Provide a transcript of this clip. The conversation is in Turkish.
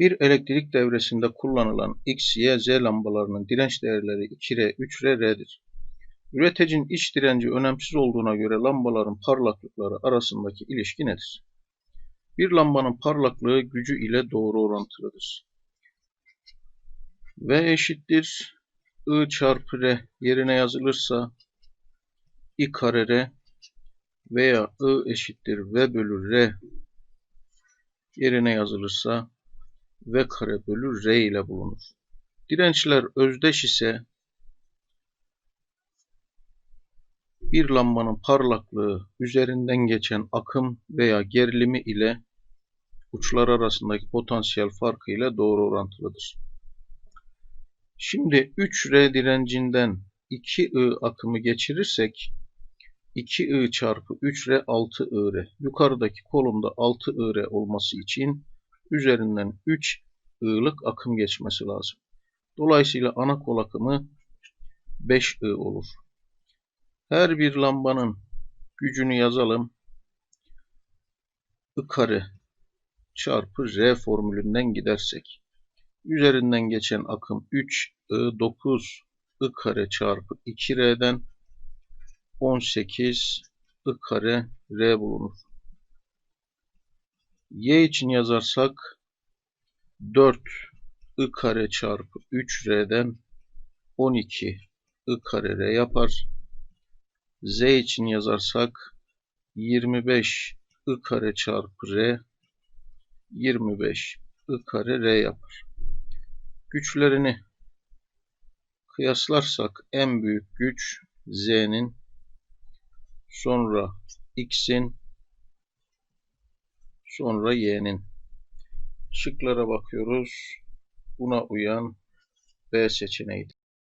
Bir elektrik devresinde kullanılan X, Y, Z lambalarının direnç değerleri 2R, 3R, R'dir. Üreticinin iç direnci önemsiz olduğuna göre lambaların parlaklıkları arasındaki ilişki nedir? Bir lambanın parlaklığı gücü ile doğru orantılıdır. V eşittir I çarpı R yerine yazılırsa I kare R veya I eşittir V bölü R yerine yazılırsa V kare bölü R ile bulunur. Dirençler özdeş ise bir lambanın parlaklığı üzerinden geçen akım veya gerilimi ile uçlar arasındaki potansiyel farkı ile doğru orantılıdır. Şimdi 3R direncinden 2I akımı geçirirsek 2I çarpı 3R 6IR. Yukarıdaki kolumda 6IR olması için üzerinden 3 I'lık akım geçmesi lazım. Dolayısıyla ana kol akımı 5I olur. Her bir lambanın gücünü yazalım. I kare çarpı R formülünden gidersek. Üzerinden geçen akım 3 I 9 I kare çarpı 2R'den 18 I kare R bulunur. Y için yazarsak 4 I kare çarpı 3R'den 12 I kare R yapar. Z için yazarsak 25 I kare çarpı R 25 I kare R yapar. Güçlerini kıyaslarsak en büyük güç Z'nin sonra X'in sonra Y'nin. Şıklara bakıyoruz. Buna uyan B seçeneğidir.